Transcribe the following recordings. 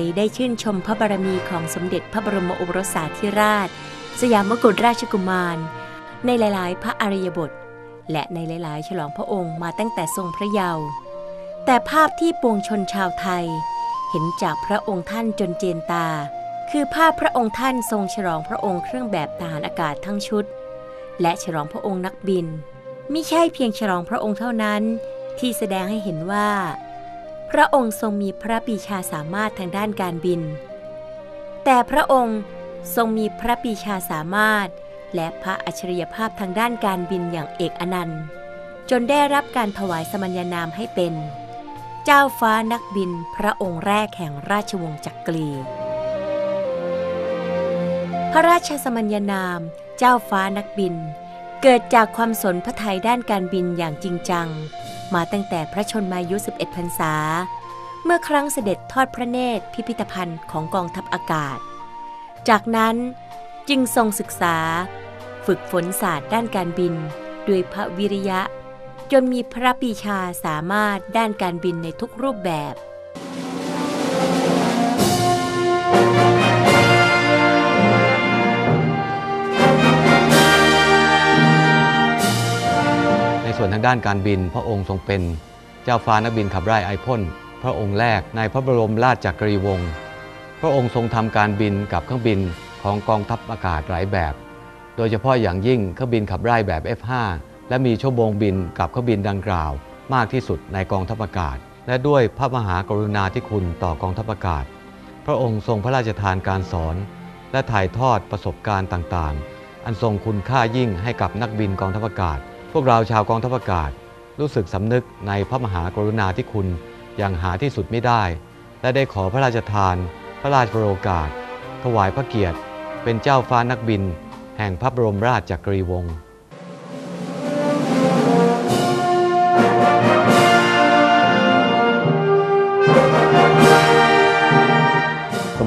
ไทยได้ชื่นชมพระบารมีของสมเด็จพระบรมโอรสาธิราช สยามกุฎราชกุมาร ในหลาย ๆ พระอริยบท และในหลาย ๆ ฉลองพระองค์มาตั้งแต่ทรงพระเยาว์แต่ภาพที่ปวงชนชาวไทย เห็นจากพระองค์ท่านจนเจนตา คือภาพพระองค์ท่านทรงฉลองพระองค์เครื่องแบบทหารอากาศทั้งชุด และฉลองพระองค์นักบินมิใช่เพียงฉลองพระองค์เท่านั้น ที่แสดงให้เห็นว่า พระองค์ทรงมีพระปีชาสามารถทางด้านการบิน แต่พระองค์ทรงมีพระปีชาสามารถ และพระอัจฉริยภาพทางด้านการบินอย่างเอกอนันต์ จนได้รับการถวายสมัญญานามให้เป็น เจ้าฟ้านักบินพระองค์แรกแห่งราชวงศ์จักรี พระราชสมัญญานามเจ้าฟ้านักบิน เกิดจากความสนพระทัยด้านการบินอย่างจริงจัง มาตั้งแต่พระชนมายุ 11 พรรษา เมื่อครั้งเสด็จทอดพระเนตรพิพิธภัณฑ์ของกองทัพอากาศ จากนั้นจึงทรงศึกษา ฝึกฝนศาสตร์ด้านการบิน ด้วยพระวิริยะ จนมีพระปีชาสามารถด้านการบินในทุกรูปแบบ ทางด้านการบิน พระองค์ทรงเป็นเจ้าฟ้านักบินขับไล่ไอพ่นพระองค์แรกในพระบรมราชจักรีวงศ์พระองค์ทรงทำการบินกับเครื่องบินของกองทัพอากาศหลายแบบ โดยเฉพาะอย่างยิ่งเครื่องบินขับไล่แบบ F5 และมีชั่วโมงบินกับเครื่องบินดังกล่าว มากที่สุดในกองทัพอากาศ และด้วยพระมหากรุณาธิคุณต่อกองทัพอากาศ พระองค์ทรงพระราชทานการสอน และถ่ายทอดประสบการณ์ต่างๆ อันทรงคุณค่ายิ่งให้กับนักบินกองทัพอากาศ พวกเราชาวกองทัพอากาศ รู้สึกสำนึกในพระมหากรุณาธิคุณอย่างหาที่สุดไม่ได้ และได้ขอพระราชทาน พระราชโอกาส ถวายพระเกียรติ เป็นเจ้าฟ้านักบิน แห่งพระบรมราชจักรีวงศ์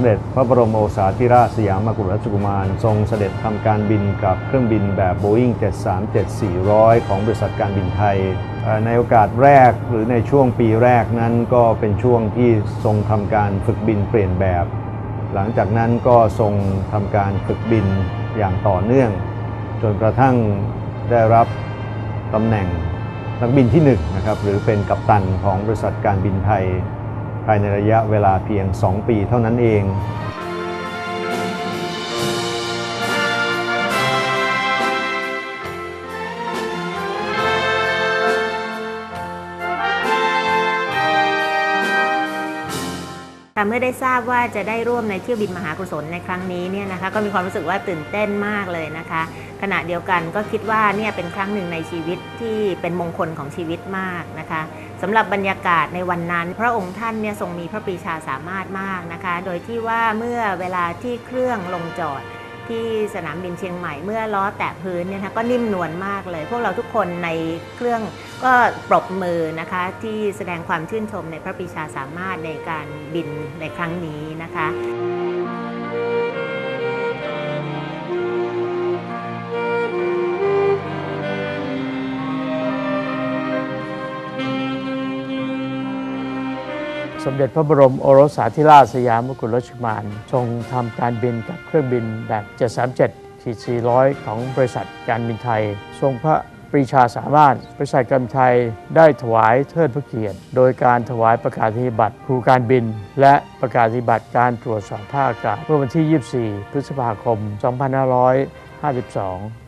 เด็จพระบรมโอษาธิราชสยามกุฎราชกุมาร ทรงเสด็จทำการบินกับเครื่องบินแบบ Boeing 737-400 ของบริษัทการบินไทย ในโอกาสแรกหรือในช่วงปีแรกนั้นก็เป็นช่วงที่ทรงทำการฝึกบินเปลี่ยนแบบ หลังจากนั้นก็ทรงทำการฝึกบินอย่างต่อเนื่อง จนกระทั่งได้รับตำแหน่งนักบินที่1นะครับหรือเป็นกัปตันของบริษัทการบินไทย ภายในระยะเวลาเพียง 2 ปีเท่านั้นเองเมื่อได้ทราบว่าจะได้ร่วมในเที่ยวบินมหากุศลในครั้งนี้เนี่ยนะคะก็มีความรู้สึกว่าตื่นเต้นมากเลยนะคะ ขณะเดียวกันก็คิดว่าเนี่ยเป็นครั้งหนึ่งในชีวิตที่เป็นมงคลของชีวิตมากนะคะ สำหรับบรรยากาศในวันนั้น พระองค์ท่านเนี่ยทรงมีพระปรีชาสามารถมากนะคะ โดยที่ว่าเมื่อเวลาที่เครื่องลงจอดที่สนามบินเชียงใหม่เมื่อล้อแตะพื้นเนี่ยนะคะก็นิ่มนวลมากเลย พวกเราทุกคนในเครื่องก็ปรบมือนะคะ ที่แสดงความชื่นชมในพระปรีชาสามารถในการบินในครั้งนี้นะคะ สมเด็จพระบรมโอรสาธิราชสยามกุฎราชกุมารทรงทำการบินกับเครื่องบินแบบ 737ขีด400 ของบริษัทการบินไทย ทรงพระปรีชาสามารถบริษัทการบินไทยได้ถวายเทิดพระเกียรติ โดยการถวายประกาศนียบัตรครูการบิน และประกาศนียบัตรการตรวจสอบท่าอากาศเมื่อวันที่ 24 พฤษภาคม 2552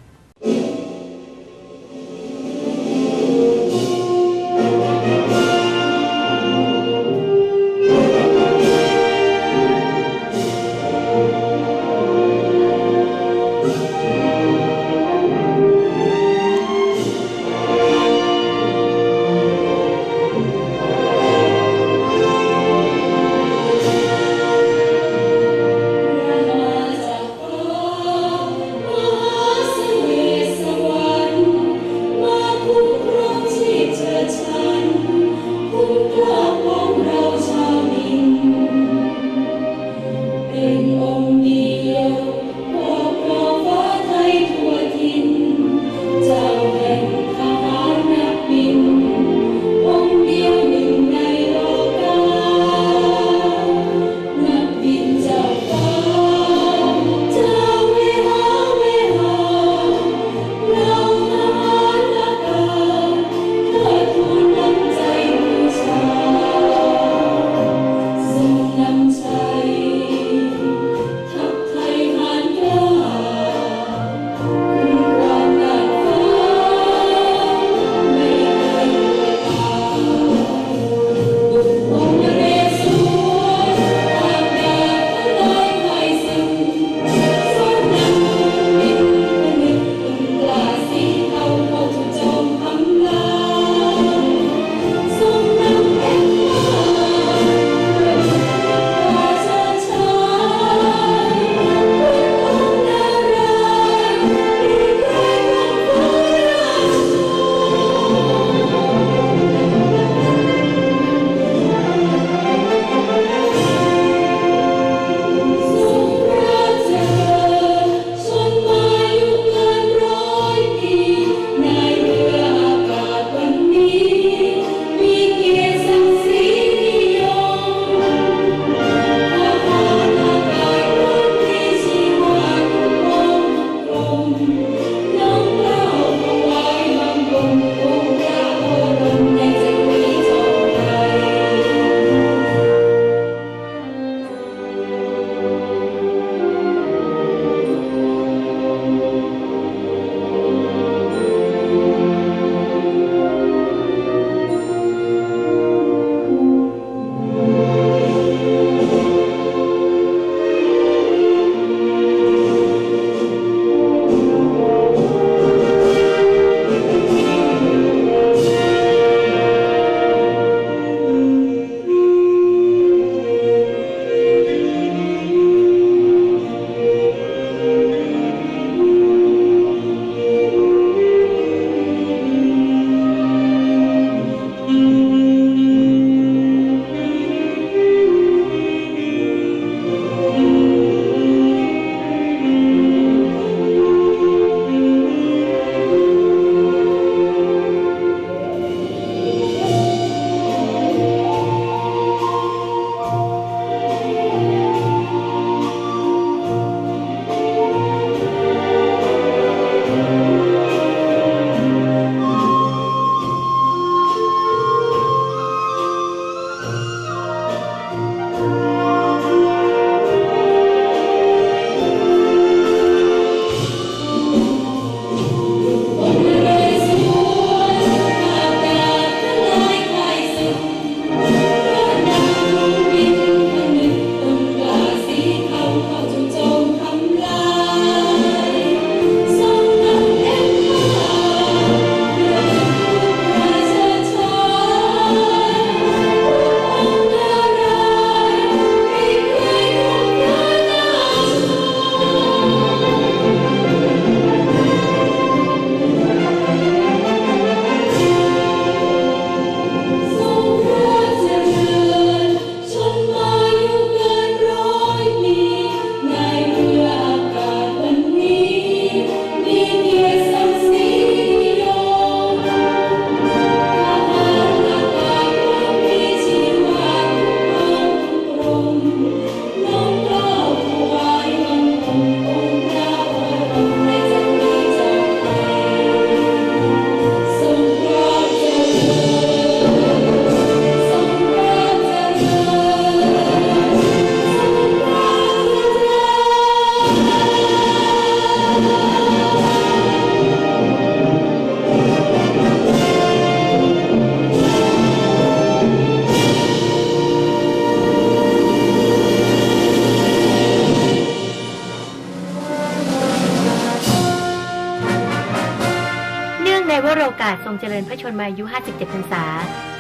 ทรงเจริญพระชนมายุ 57 พรรษา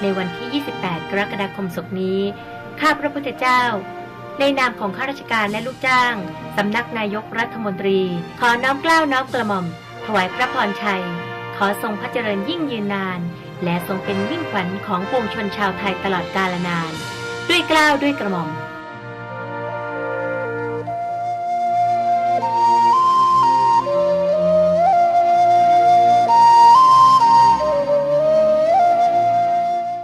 ในวันที่ 28 กรกฎาคมศกนี้ ข้าพระพุทธเจ้า ในนามของข้าราชการและลูกจ้าง สำนักนายกรัฐมนตรี ขอน้อมเกล้าวน้อมกระหม่อม ถวายพระพรชัย ขอทรงพระเจริญยิ่งยืนนาน และทรงเป็นวิ่งขวัญของปวงชนชาวไทยตลอดกาลนาน ด้วยเกล้าวด้วยกระหม่อม